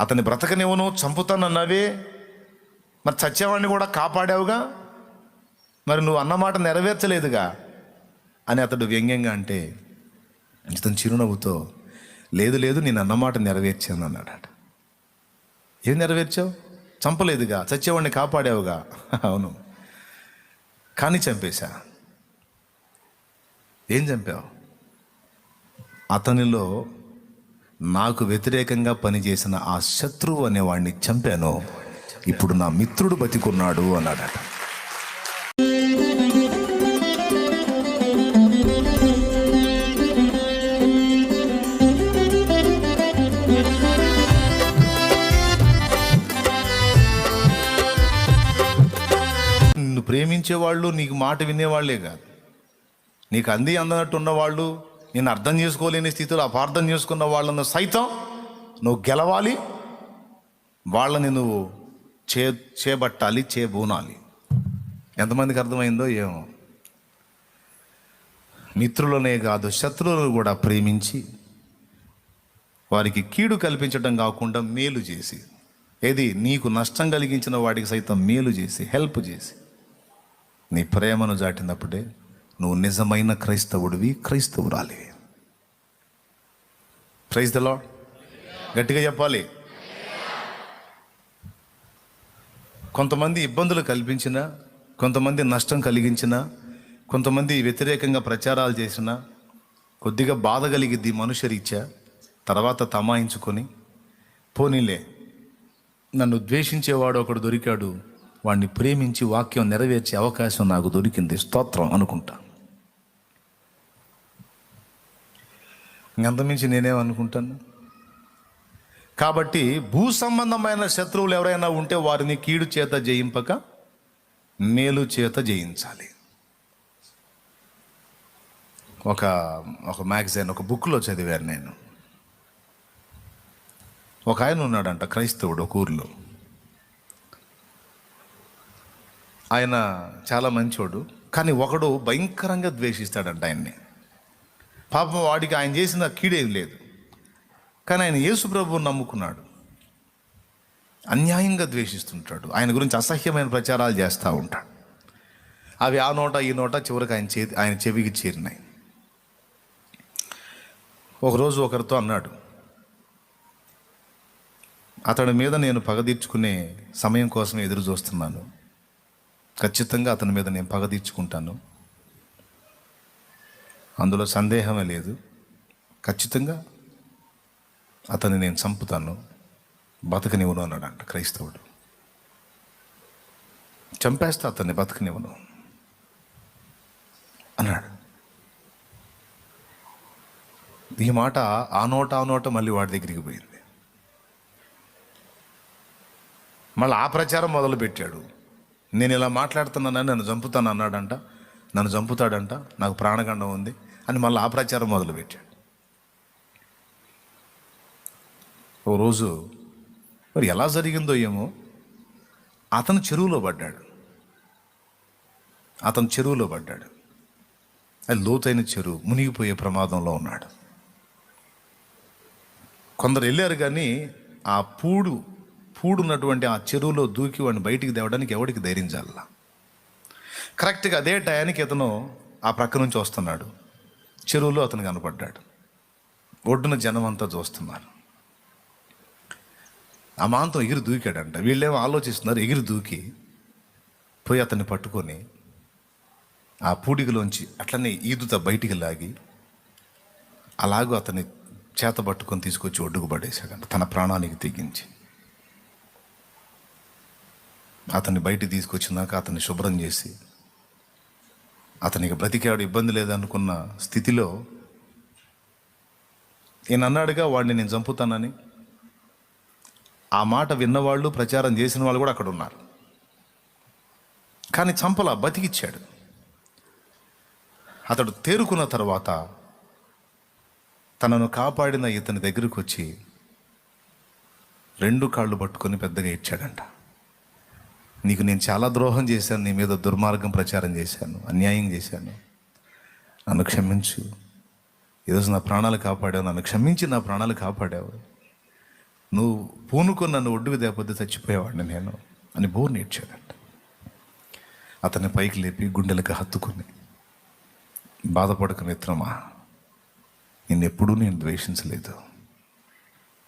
అతని బ్రతకనివ్వను చంపుతానన్నావే. మరి చచ్చేవాడిని కూడా కాపాడావుగా? మరి నువ్వు అన్నమాట నెరవేర్చలేదుగా? అని అతడు వ్యంగ్యంగా అంటే ఇతను చిరునవ్వుతో లేదు లేదు నేను అన్నమాట నెరవేర్చాను అన్నాడట. ఏం నెరవేర్చావు? చంపలేదుగా చచ్చేవాడిని కాపాడావుగా? అవును. కానీ చంపేశా? ఏం చంపావు? అతనిలో నాకు వ్యతిరేకంగా పనిచేసిన ఆ శత్రువు అనేవాడిని చంపాను. ఇప్పుడు నా మిత్రుడు బతికున్నాడు అన్నాడట. నిన్ను ప్రేమించేవాళ్ళు నీకు మాట వినేవాళ్ళే కాదు. నీకు అంది అందనట్టు ఉన్నవాళ్ళు నేను అర్థం చేసుకోలేని స్థితిలో అపార్థం చేసుకున్న వాళ్ళను సైతం నువ్వు గెలవాలి. వాళ్ళని నువ్వు చే చేపట్టాలి చేబూనాలి. ఎంతమందికి అర్థమైందో ఏమో. మిత్రులనే కాదు శత్రువులను కూడా ప్రేమించి వారికి కీడు కల్పించడం కాకుండా మేలు చేసి ఏది నీకు నష్టం కలిగించిన వాడికి సైతం మేలు చేసి హెల్ప్ చేసి నీ ప్రేమను దాటినప్పుడే నువ్వు నిజమైన క్రైస్తవుడివి క్రైస్తవురాలివి. ప్రైజ్ ద లాడ్ గట్టిగా చెప్పాలి. కొంతమంది ఇబ్బందులు కల్పించిన కొంతమంది నష్టం కలిగించిన కొంతమంది వ్యతిరేకంగా ప్రచారాలు చేసిన కొద్దిగా బాధ కలిగిద్ది మనుషరీత్యా తర్వాత తమాయించుకొని పోనీలే నన్ను ద్వేషించేవాడు ఒకడు దొరికాడు వాడిని ప్రేమించి వాక్యం నెరవేర్చే అవకాశం నాకు దొరికింది స్తోత్రం అనుకుంటా. ఇంకంతమించి నేనేమనుకుంటాను? కాబట్టి భూ సంబంధమైన శత్రువులు ఎవరైనా ఉంటే వారిని కీడు చేత జయింపక మేలు చేత జయించాలి. ఒక ఒక మ్యాగజైన్ ఒక బుక్లో చదివాను నేను. ఒక ఆయన ఉన్నాడంట క్రైస్తవుడు ఒక ఊర్లో. ఆయన చాలా మంచోడు కానీ ఒకడు భయంకరంగా ద్వేషిస్తాడంట ఆయన్ని. పాపం వాడికి ఆయన చేసిన కీడేం లేదు. కానీ ఆయన యేసు ప్రభువుని నమ్ముకున్నాడు. అన్యాయంగా ద్వేషిస్తుంటాడు. ఆయన గురించి అసహ్యమైన ప్రచారాలు చేస్తూ ఉంటాడు. అవి ఆ నోట ఈ నోట చివరికి ఆయన చే ఆయన చెవికి చేరినాయి. ఒకరోజు ఒకరితో అన్నాడు అతడి మీద నేను పగ తీర్చుకునే సమయం కోసం ఎదురు చూస్తున్నాను ఖచ్చితంగా అతని మీద నేను పగ తీర్చుకుంటాను. అందులో సందేహమే లేదు. ఖచ్చితంగా అతన్ని నేను చంపుతాను బతకనివ్వను అన్నాడంట క్రైస్తవుడు. చంపేస్తా అతన్ని బతకనివ్వను అన్నాడు. ఈ మాట ఆ నోట ఆ నోట మళ్ళీ వాడి దగ్గరికి పోయింది. మళ్ళీ ఆ ప్రచారం మొదలుపెట్టాడు. నేను ఇలా మాట్లాడుతున్నానని నన్ను చంపుతాను అన్నాడంట. నన్ను చంపుతాడంట నాకు ప్రాణగండం ఉంది అని మళ్ళీ ఆ ప్రచారం మొదలుపెట్టాడు. ఓ రోజు మరి ఎలా జరిగిందో ఏమో అతను చెరువులో పడ్డాడు. అతను చెరువులో పడ్డాడు. అది లోతైన చెరువు మునిగిపోయే ప్రమాదంలో ఉన్నాడు. కొందరు వెళ్ళారు కానీ ఆ పూడు పూడున్నటువంటి ఆ చెరువులో దూకి వాడిని బయటికి తేవడానికి ఎవడికి ధైర్యం చాలా కరెక్ట్గా అదే టయానికి ఇతను ఆ ప్రక్క నుంచి వస్తున్నాడు. చెరువులో అతను కనపడ్డాడు. ఒడ్డున జనం అంతా చూస్తున్నారు అమాంతం ఎగిరి దూకాడంట. వీళ్ళేమో ఆలోచిస్తున్నారు ఎగిరి దూకి పోయి అతన్ని పట్టుకొని ఆ పూడికలోంచి అట్లనే ఈదుత బయటికి లాగి అలాగూ అతన్ని చేత పట్టుకొని తీసుకొచ్చి ఒడ్డుకు పడేశాడంట. తన ప్రాణానికి తెగించి. అతన్ని బయటికి తీసుకొచ్చినాక అతన్ని శుభ్రం చేసి అతనికి బ్రతికాడు ఇబ్బంది లేదనుకున్న స్థితిలో నేను అన్నాడుగా వాడిని నేను చంపుతానని. ఆ మాట విన్నవాళ్ళు ప్రచారం చేసిన వాళ్ళు కూడా అక్కడ ఉన్నారు. కానీ చంపల బతికిచ్చాడు. అతడు తేరుకున్న తర్వాత తనను కాపాడిన ఇతని దగ్గరకు వచ్చి రెండు కాళ్ళు పట్టుకొని పెద్దగా ఇచ్చాడంట నీకు నేను చాలా ద్రోహం చేశాను నీ మీద దుర్మార్గం ప్రచారం చేశాను అన్యాయం చేశాను. నన్ను క్షమించు. ఈరోజు నా ప్రాణాలు కాపాడావు నన్ను క్షమించి నా ప్రాణాలు కాపాడావు. నువ్వు పూనుకొని నన్ను ఒడ్డుకు దేపొద్దు చచ్చిపోయేవాడిని నేను అని బోర్ నేర్చాడంట. అతన్ని పైకి లేపి గుండెలకు హత్తుకుని బాధపడక మిత్రమా నిన్నెప్పుడూ నేను ద్వేషించలేదు.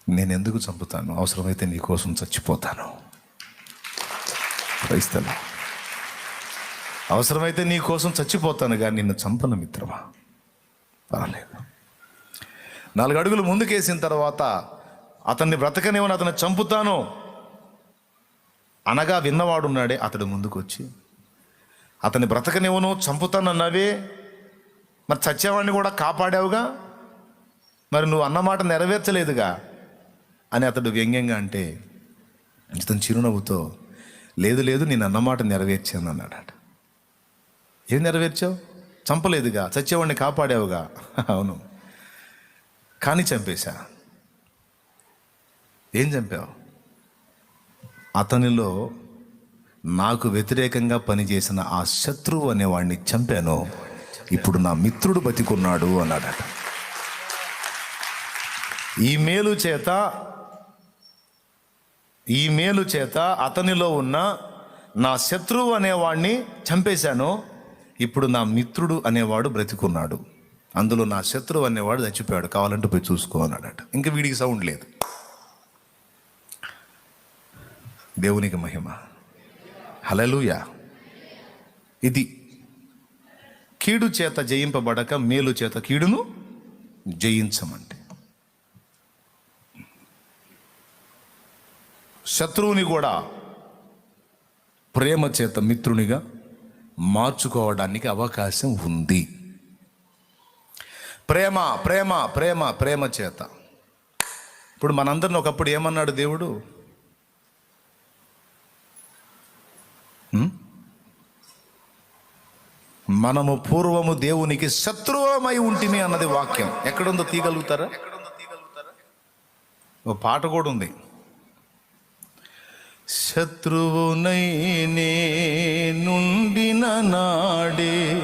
నేను ఎందుకు చంపుతాను? అవసరమైతే నీకోసం చచ్చిపోతాను. క్రైస్తవ అవసరమైతే నీ కోసం చచ్చిపోతాను కానీ నిన్ను చంపను మిత్రమా? పర్వాలేదు. నాలుగు అడుగులు ముందుకేసిన తర్వాత అతన్ని బ్రతకనివ్వని అతన్ని చంపుతాను అనగా విన్నవాడున్నాడే అతడు ముందుకు వచ్చి అతన్ని బ్రతకనివ్వను చంపుతానన్నావే మరి చచ్చేవాడిని కూడా కాపాడావుగా? మరి నువ్వు అన్నమాట నెరవేర్చలేదుగా? అని అతడు వ్యంగ్యంగా అంటే ఇతను చిరునవ్వుతో లేదు లేదు నేను అన్నమాట నెరవేర్చాను అన్నాడట. ఏం నెరవేర్చావు? చంపలేదుగా చచ్చేవాడిని కాపాడావుగా. అవును. కానీ చంపేశా? ఏం చంపావు? అతనిలో నాకు వ్యతిరేకంగా పనిచేసిన ఆ శత్రువు అనేవాడిని చంపాను. ఇప్పుడు నా మిత్రుడు బతికున్నాడు అన్నాడట. ఈ మేలు చేత ఈ మేలు చేత అతనిలో ఉన్న నా శత్రువు అనేవాడిని చంపేశాను. ఇప్పుడు నా మిత్రుడు అనేవాడు బ్రతికున్నాడు. అందులో నా శత్రువు అనేవాడు చచ్చిపోయాడు. కావాలంటే పోయి చూసుకో అన్నాడట. ఇంకా వీడికి సౌండ్ లేదు. దేవునికి మహిమ. హలలుయా ఇది కీడు చేత జయింపబడక మేలు చేత కీడును జయించమంటే. శత్రువుని కూడా ప్రేమ చేత మిత్రునిగా మార్చుకోవడానికి అవకాశం ఉంది. ప్రేమ ప్రేమ ప్రేమ ప్రేమ చేత. ఇప్పుడు మనందరిని ఒకప్పుడు ఏమన్నాడు దేవుడు? మనము పూర్వము దేవునికి శత్రువమై ఉంటిమి అన్నది వాక్యం. ఎక్కడుందో తీయగలుగుతారా? ఓ పాట కూడా ఉంది. శత్రువునై నుండిన నాడే.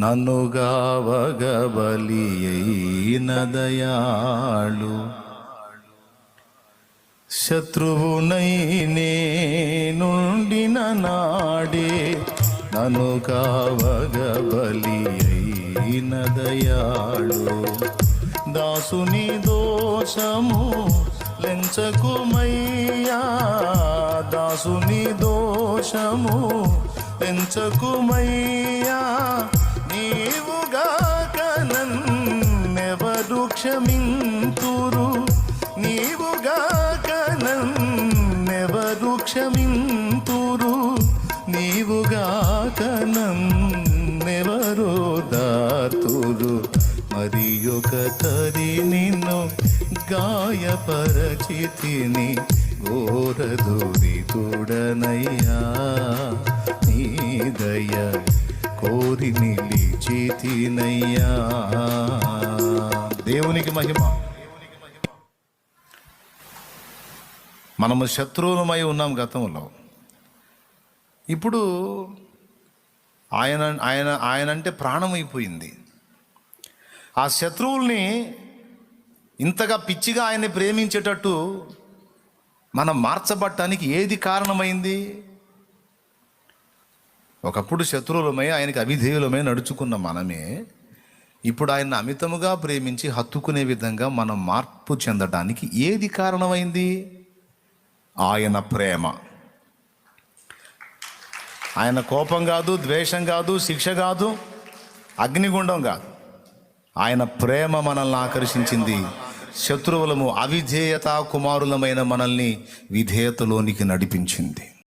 నన్ను గావగబలి అయిన దయాళు. శత్రువునై నుండిన నాడే. నన్ను కావగబలి అయిన దయాళు. దాసుని దోషము లెంచకుమయ్యా. దాసుని దోషము లెంచకుమయ్యా. నీవుగాక నన్నెవరు క్షమింతురు? నీవుగాక నన్నెవరు క్షమింతురు? నీవుగాక నన్నెవరు గాయపరచితిని ఘోరదురితుడనయ్యా నీ దయ కోరి నిలిచితినయ్యా. దేవునికి మహిమ. మనము శత్రువులమై ఉన్నాం గతంలో. ఇప్పుడు ఆయన ఆయన ఆయన అంటే ప్రాణం అయిపోయింది ఆ శత్రువుల్ని ఇంతగా పిచ్చిగా ఆయన్ని ప్రేమించేటట్టు మనం మార్చబట్టడానికి ఏది కారణమైంది? ఒకప్పుడు శత్రువులమై ఆయనకి అవిధేయులమై నడుచుకున్న మనమే ఇప్పుడు ఆయన అమితముగా ప్రేమించి హత్తుకునే విధంగా మనం మార్పు చెందడానికి ఏది కారణమైంది? ఆయన ప్రేమ. ఆయన కోపం కాదు ద్వేషం కాదు శిక్ష కాదు అగ్నిగుండం కాదు. ఆయన ప్రేమ మనల్ని ఆకర్షించింది. శత్రువులము అవిధేయత కుమారులమైన మనల్ని విధేయతలోనికి నడిపించింది.